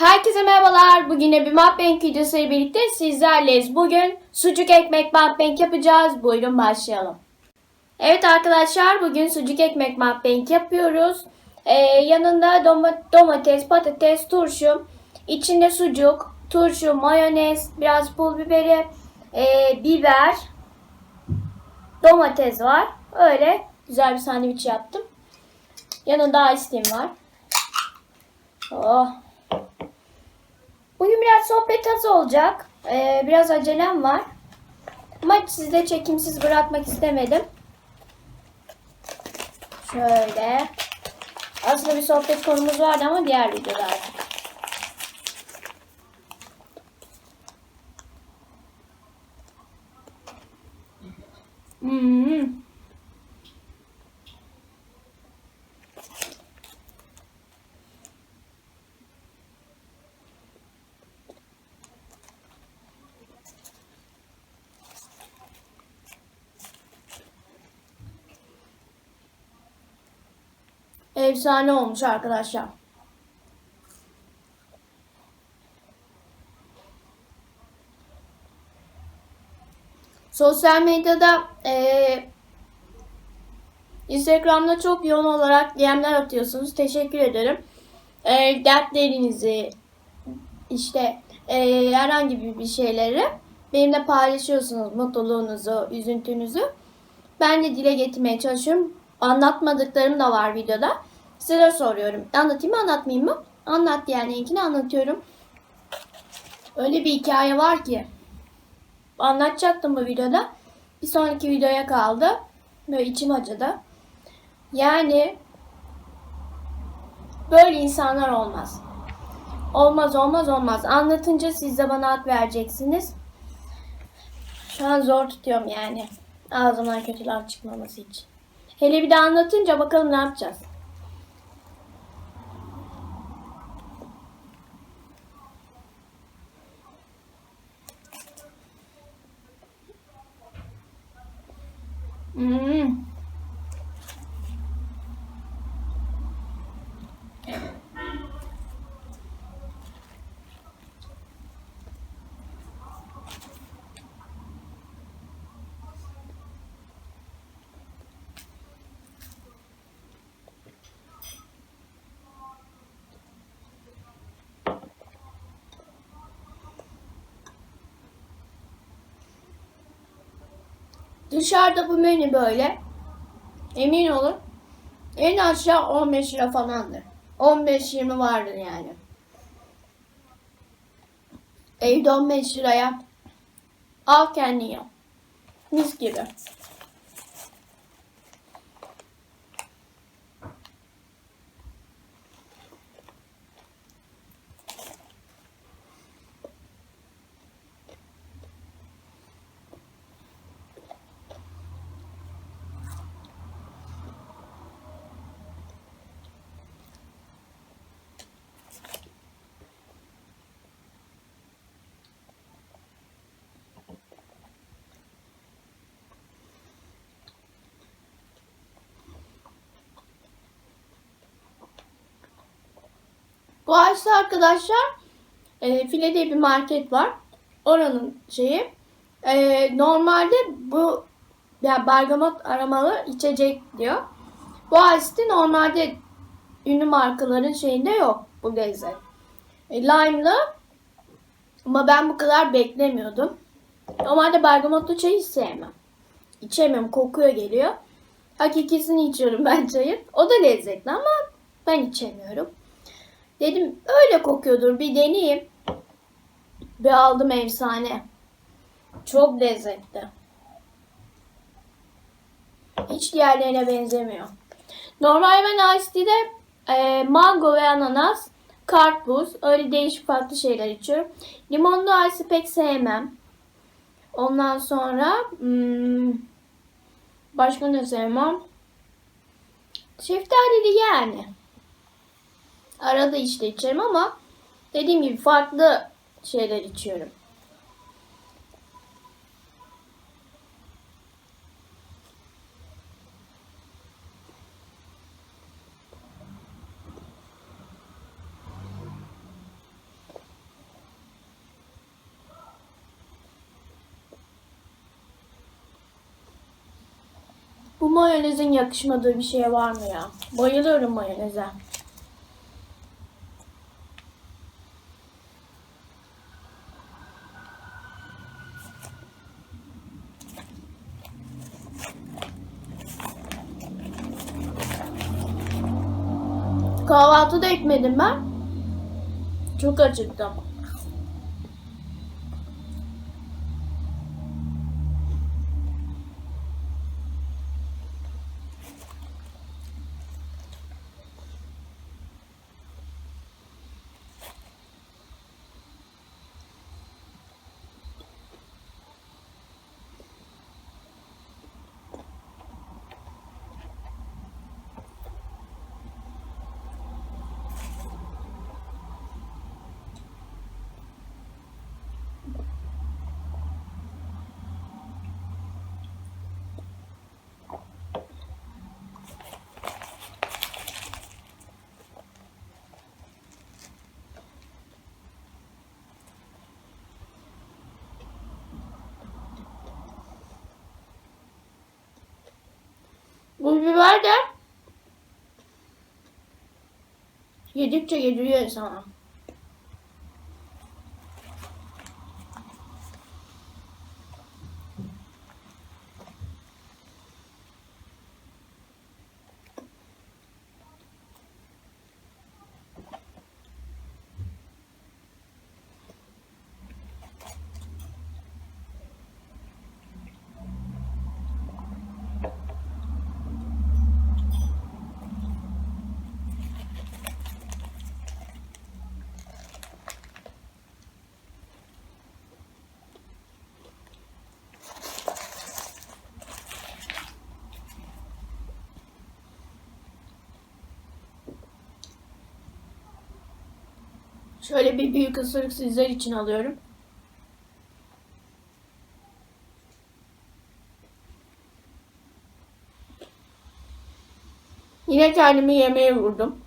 Herkese merhabalar. Bugün bir mukbang videosuyla birlikte sizlerleyiz. Bugün sucuk ekmek mukbang yapacağız. Buyurun başlayalım. Evet arkadaşlar bugün sucuk ekmek mukbang yapıyoruz. Ee, yanında doma- domates, patates, turşu, içinde sucuk, turşu, mayonez, biraz pul biberi, ee, biber, domates var. Öyle güzel bir sandviç yaptım. Yanında ice cream var. Oh. Bugün biraz sohbet az olacak. Ee, biraz acelem var. Ama sizi de çekimsiz bırakmak istemedim. Şöyle. Aslında bir sohbet konumuz vardı ama diğer videoda artık. Hmm. Efsane olmuş arkadaşlar. Sosyal medyada eee Instagram'da çok yoğun olarak DM'ler atıyorsunuz. Teşekkür ederim. Eee dertlerinizi işte eee, herhangi bir şeyleri benimle paylaşıyorsunuz. Mutluluğunuzu, üzüntünüzü. Ben de dile getirmeye çalışıyorum. Anlatmadıklarım da var videoda. Size soruyorum. Anlatayım mı anlatmayayım mı? Anlat ilkini anlatıyorum. Öyle bir hikaye var ki. Anlatacaktım bu videoda. Bir sonraki videoya kaldı. Böyle içim acıdı. Yani böyle insanlar olmaz. Olmaz olmaz olmaz. Anlatınca siz de bana hak vereceksiniz. Şu an zor tutuyorum yani. Ağzımdan kötü laf çıkmaması için. Hele bir de anlatınca bakalım ne yapacağız. Hmm. Dışarıda bu menü böyle. Emin olun. En aşağı 15 lira falandır. 15-20 vardır yani. Evde 15 liraya al kendin yap. Mis gibi. Bu ağaçta arkadaşlar e, file diye bir market var. Oranın şeyi. E, normalde bu ya bergamot aromalı içecek diyor. Bu ağaçta normalde ünlü markaların şeyinde yok bu lezzet. E, lime'lı ama ben bu kadar beklemiyordum. Normalde bergamotlu çayı hiç sevmem. İçemiyorum kokuyor geliyor. Hakikisini içiyorum ben çayın. O da lezzetli ama ben içemiyorum. Dedim öyle kokuyordur bir deneyeyim. Bir aldım efsane. Çok lezzetli. Hiç diğerlerine benzemiyor. Normal ben Ice e, mango ve ananas, karpuz öyle değişik farklı şeyler içiyorum. Limonlu ice pek sevmem. Ondan sonra hmm, başka ne sevmem? Şeftalili yani. Arada işte içerim ama dediğim gibi farklı şeyler içiyorum. Bu mayonezin yakışmadığı bir şey var mı ya? Bayılıyorum mayoneze. Kahvaltı da etmedim ben. Çok acıktım. Bu biber de yedikçe yediriyor insana. Şöyle bir büyük ısırık sizler için alıyorum. Yine kendimi yemeğe vurdum.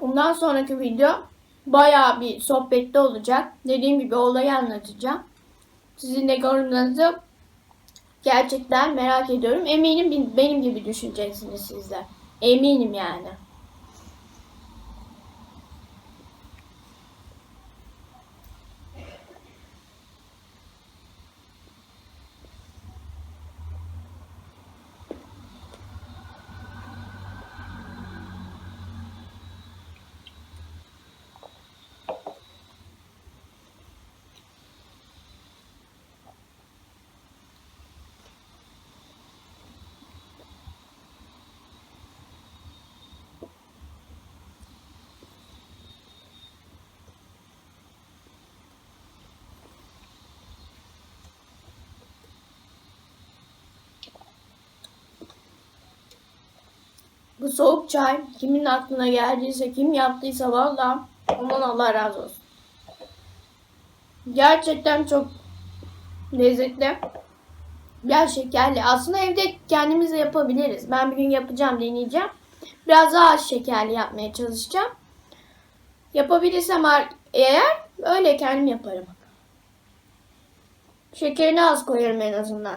Bundan sonraki video bayağı bir sohbetli olacak. Dediğim gibi olayı anlatacağım. Sizin de yorumlarınızı gerçekten merak ediyorum. Eminim benim gibi düşüneceksiniz sizler. Eminim yani. Bu soğuk çay kimin aklına geldiyse, kim yaptıysa valla ondan Allah razı olsun. Gerçekten çok lezzetli. Biraz şekerli. Aslında evde kendimiz de yapabiliriz. Ben bir gün yapacağım, deneyeceğim. Biraz daha şekerli yapmaya çalışacağım. Yapabilirsem eğer öyle kendim yaparım. Şekerini az koyarım en azından.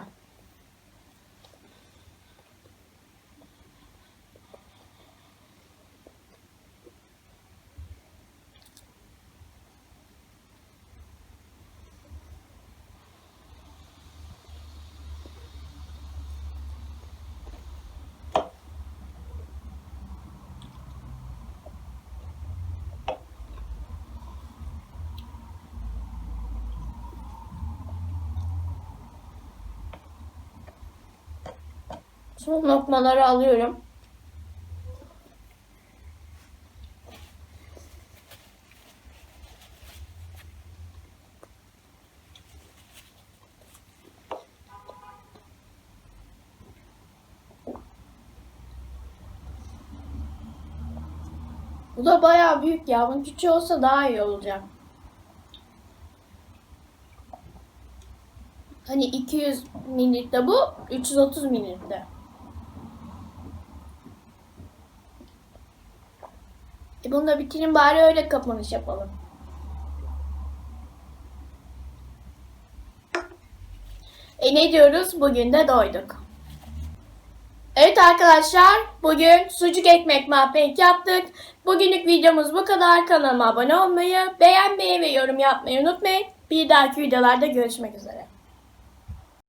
Son lokmaları alıyorum. Bu da bayağı büyük ya. Bunun küçüğü olsa daha iyi olacak. Hani 200 mililitre bu, 330 mililitre. E bunu da bitirin bari öyle kapanış yapalım. E ne diyoruz? Bugün de doyduk. Evet arkadaşlar, bugün sucuk ekmek muhabbet yaptık. Bugünlük videomuz bu kadar. Kanalıma abone olmayı, beğenmeyi ve yorum yapmayı unutmayın. Bir dahaki videolarda görüşmek üzere.